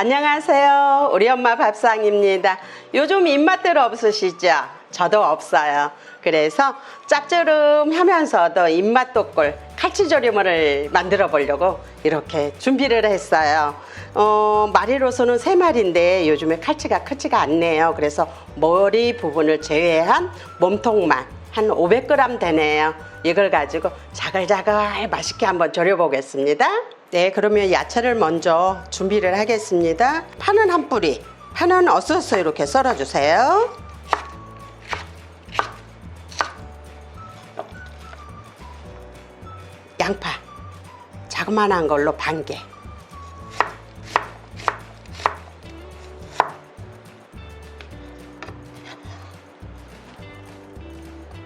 안녕하세요. 우리 엄마 밥상입니다. 요즘 입맛들 없으시죠? 저도 없어요. 그래서 짭조름하면서도 입맛 돋굴 칼치조림을 만들어 보려고 이렇게 준비를 했어요. 어, 마리로서는 세 마리인데 요즘에 칼치가 크지가 않네요. 그래서 머리 부분을 제외한 몸통만 한 500g 되네요. 이걸 가지고 자글자글 맛있게 한번 졸여 보겠습니다. 네, 그러면 야채를 먼저 준비를 하겠습니다. 파는 한 뿌리, 파는 어슷어슷 이렇게 썰어주세요. 양파, 자그만한 걸로 반 개.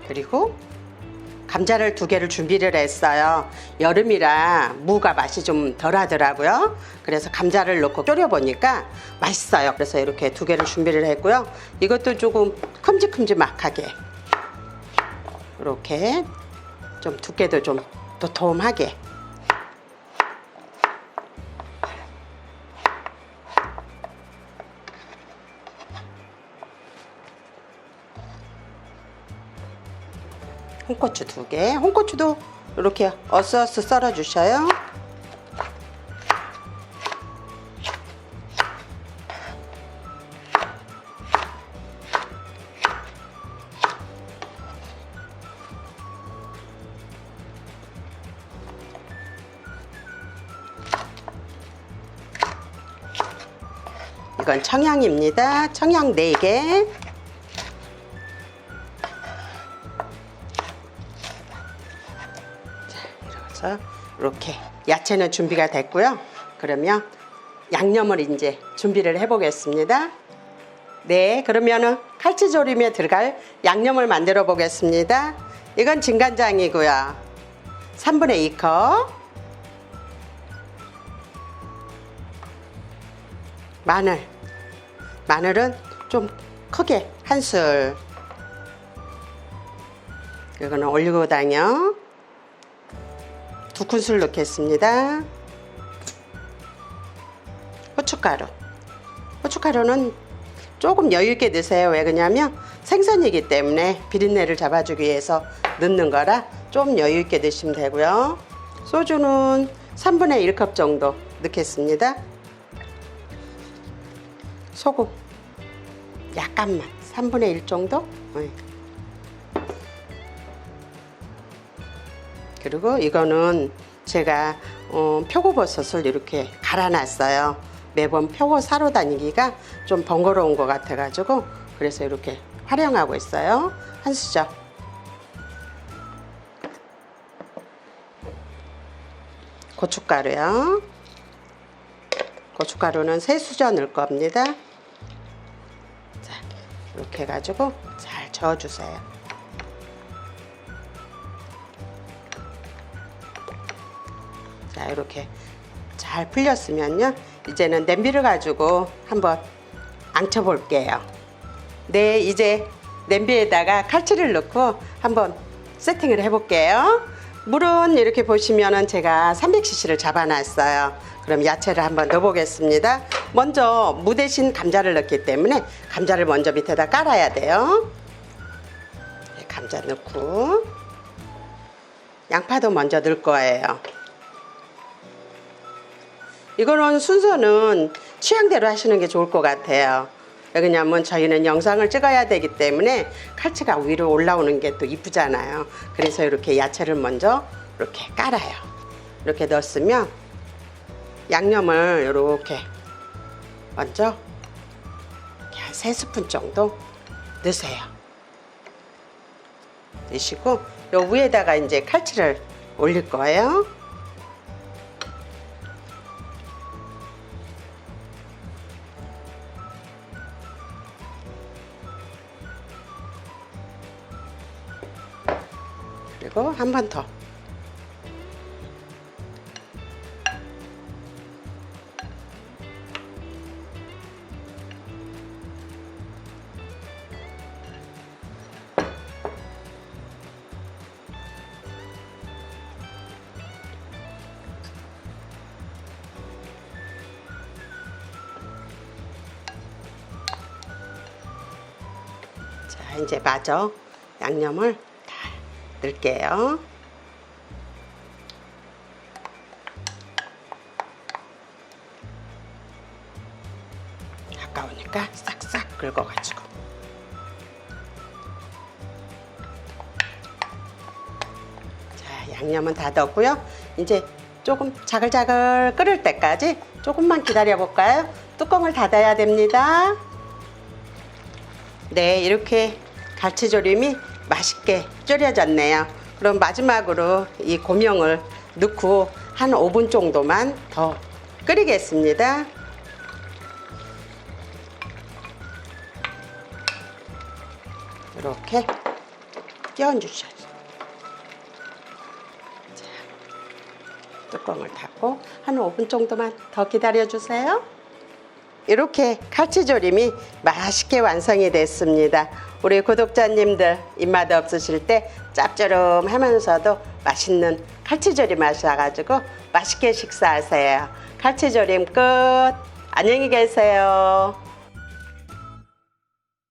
그리고 감자를 두 개를 준비를 했어요. 여름이라 무가 맛이 좀 덜하더라고요. 그래서 감자를 넣고 졸여 보니까 맛있어요. 그래서 이렇게 두 개를 준비를 했고요. 이것도 조금 큼직큼직하게 이렇게 좀 두께도 좀 도톰하게 홍고추 두 개. 홍고추도 이렇게 어스어스 썰어 주셔요. 이건 청양입니다. 청양 4개. 그래서 이렇게 야채는 준비가 됐고요. 그러면 양념을 이제 준비를 해보겠습니다. 네, 그러면은 칼치조림에 들어갈 양념을 만들어 보겠습니다. 이건 진간장이고요. 3분의 2컵. 마늘. 마늘은 좀 크게 한 술. 이거는 올리고당이요. 두 큰술 넣겠습니다. 고춧가루. 고춧가루는 조금 여유있게 넣으세요. 왜 그러냐면 생선이기 때문에 비린내를 잡아주기 위해서 넣는 거라 좀 여유있게 넣으시면 되고요. 소주는 3분의 1컵 정도 넣겠습니다. 소금 약간만 3분의 1 정도 네. 그리고 이거는 제가 어, 표고버섯을 이렇게 갈아놨어요. 매번 표고 사러 다니기가 좀 번거로운 것 같아가지고 그래서 이렇게 활용하고 있어요. 한 수저. 고춧가루요. 고춧가루는 세 수저 넣을 겁니다. 자, 이렇게 해가지고 잘 저어주세요. 자 이렇게 잘 풀렸으면요. 이제는 냄비를 가지고 한번 앙쳐 볼게요. 네 이제 냄비에다가 칼치를 넣고 한번 세팅을 해 볼게요. 물은 이렇게 보시면은 제가 300cc를 잡아 놨어요. 그럼 야채를 한번 넣어 보겠습니다. 먼저 무 대신 감자를 넣기 때문에 감자를 먼저 밑에다 깔아야 돼요. 네, 감자 넣고 양파도 먼저 넣을 거예요 이거는 순서는 취향대로 하시는 게 좋을 것 같아요. 왜냐면 저희는 영상을 찍어야 되기 때문에 칼치가 위로 올라오는 게 또 이쁘잖아요. 그래서 이렇게 야채를 먼저 이렇게 깔아요. 이렇게 넣었으면 양념을 이렇게 먼저 한 3스푼 정도 넣으세요. 넣으시고 요 위에다가 이제 칼치를 올릴 거예요. 그리고 한 번 더. 자, 이제 마저 양념을 넣을게요. 아까우니까 싹싹 긁어가지고. 자, 양념은 다 넣었고요. 이제 조금 자글자글 끓을 때까지 조금만 기다려 볼까요? 뚜껑을 닫아야 됩니다. 네, 이렇게 갈치조림이 맛있게 졸여졌네요. 그럼 마지막으로 이 고명을 넣고 한 5분 정도만 더 끓이겠습니다. 이렇게 끼얹으셔야죠. 자, 뚜껑을 닫고 한 5분 정도만 더 기다려 주세요. 이렇게 칼치조림이 맛있게 완성이 됐습니다. 우리 구독자님들 입맛 없으실 때 짭조름하면서도 맛있는 칼치조림 하셔가지고 맛있게 식사하세요. 칼치조림 끝. 안녕히 계세요.